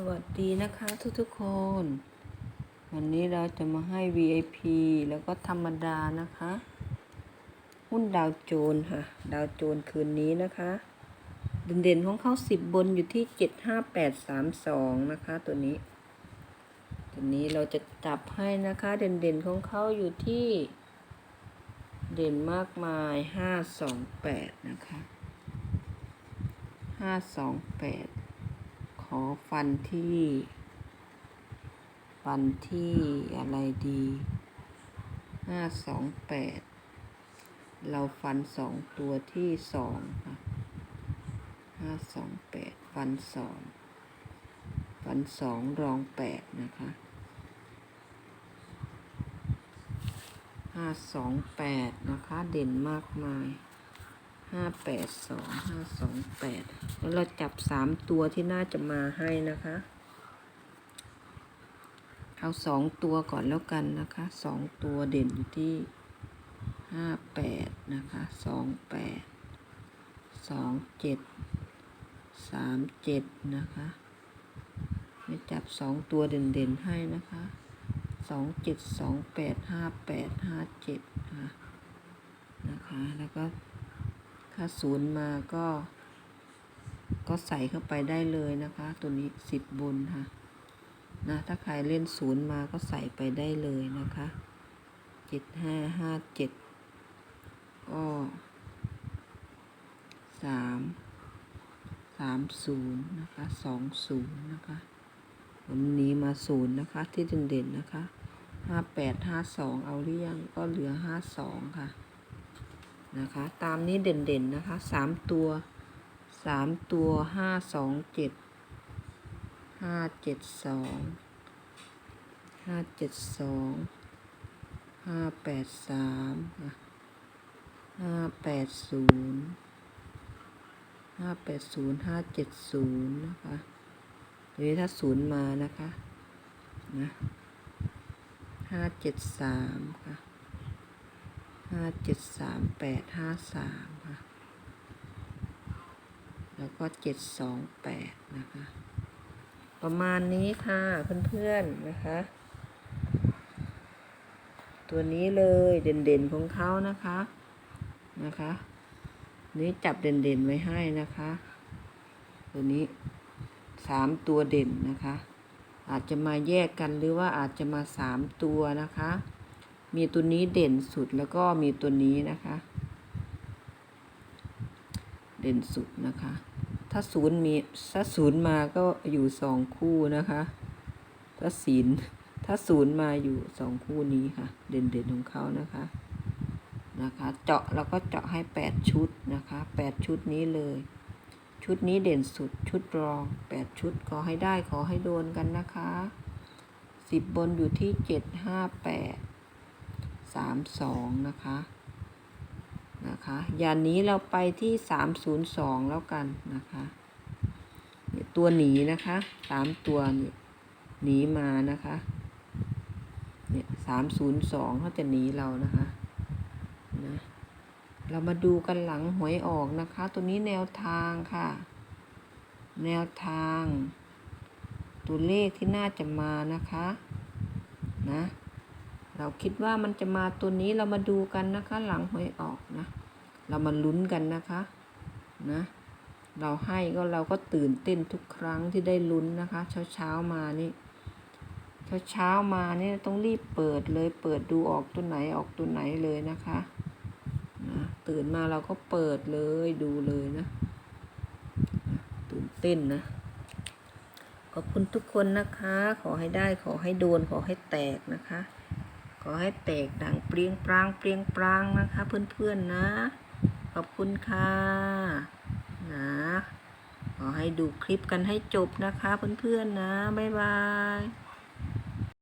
สวัสดีนะคะทุกทุกๆคน วันนี้เราจะมาให้ VIP แล้วก็ธรรมดานะคะ หุ้นดาวโจนส์ค่ะ ดาวโจนส์คืนนี้นะคะ เด่นๆของเขาสิบบนอยู่ที่เจ็ดห้าแปดสามสองนะคะ ตัวนี้ ตัวนี้เราจะจับให้นะคะ เด่นๆของเขาอยู่ที่ เด่นมากมายห้าสองแปดนะคะห้าสองแปด ขอฟันที่ ฟันที่อะไรดีห้าสองแปดเราฟันสองตัวที่สองค่ะห้าสองแปดฟันสองฟันสองรองแปดนะคะห้าสองแปดนะคะ เด่นมากมาย ห้าแปดสองห้าสองแปดแล้วเราจับสามตัวที่น่าจะมาให้นะคะ เอาสองตัวก่อนแล้วกันนะคะสองตัวเด่นอยู่ที่ห้าแปดนะคะสองแปดสองเจ็ดสามเจ็ดนะคะไม่จับสองตัวเด่นๆให้นะคะสองเจ็ดสองแปดห้าแปดห้าเจ็ดนะคะนะคะแล้วก็ ถ้าศูนย์มาก็ ก็ใส่เข้าไปได้เลยนะคะ ตัวนี้สิบบนค่ะนะถ้าใครเล่นศูนย์มาก็ใส่ไปได้เลยนะคะเจ็ดห้าห้าเจ็ดก็สามสามศูนย์นะคะสองศูนย์นะคะวันนี้มาศูนย์นะคะที่เด่นๆนะคะห้าแปดห้าสองเอาหรือยังก็เหลือห้าสองค่ะ นะคะ ตามนี้เด่นๆนะคะสามตัวสามตัวห้าสองเจ็ดห้าเจ็ดสองห้าเจ็ดสองห้าแปดสามห้าแปดศูนย์ห้าแปดศูนย์ห้าเจ็ดศูนย์นะคะหรือถ้าศูนย์มานะคะนะห้าเจ็ดสามค่ะ ห้าเจ็ดสามแปดห้าสามค่ะ แล้วก็เจ็ดสองแปดนะคะ ประมาณนี้ค่ะเพื่อนๆนะคะ ตัวนี้เลยเด่นๆของเขานะคะนะคะ นี้จับเด่นๆไว้ให้นะคะ ตัวนี้สามตัวเด่นนะคะ อาจจะมาแยกกันหรือว่าอาจจะมาสามตัวนะคะ มีตัวนี้เด่นสุดแล้วก็มีตัวนี้นะคะ เด่นสุดนะคะ ถ้าศูนย์มีถ้าศูนย์มาก็อยู่สองคู่นะคะ ถ้าศีลถ้าศูนย์มาอยู่สองคู่นี้ค่ะ เด่นเด่นของเขานะคะนะคะ เจาะแล้วก็เจาะให้แปดชุดนะคะแปดชุดนี้เลยชุดนี้เด่นสุดชุดรองแปดชุดขอให้ได้ขอให้โดนกันนะคะสิบบนอยู่ที่เจ็ดห้าแปด สามสองนะคะนะคะยานนี้เราไปที่สามศูนย์สองแล้วกันนะคะเนี่ยตัวหนีนะคะสามตัวนี่หนีมานะคะเนี่ยสามศูนย์สองเขาจะหนีเรานะคะนะเรามาดูกันหลังหวยออกนะคะ ตัวนี้แนวทางค่ะ แนวทาง ตัวเลขที่น่าจะมานะคะ นะ เราคิดว่ามันจะมาตัวนี้เรามาดูกันนะคะ หลังหวยออกนะ เรามาลุ้นกันนะคะนะเราให้ก็เราก็ตื่นเต้นทุกครั้งที่ได้ลุ้นนะคะ เช้าเช้ามานี่เช้าเช้ามานี่ต้องรีบเปิดเลยเปิดดูออกตัวไหนออกตัวไหนเลยนะคะนะตื่นมาเราก็เปิดเลยดูเลยนะตื่นเต้นนะขอบคุณทุกคนนะคะ ขอให้ได้ขอให้โดนขอให้แตกนะคะ อให้แตกดังเปรียงปรางเปรียงปรางนะคะเพื่อนๆนะ ขอบคุณค่ะนะขอให้ดูคลิปกันให้จบนะคะเพื่อนๆนะ บ๊ายบาย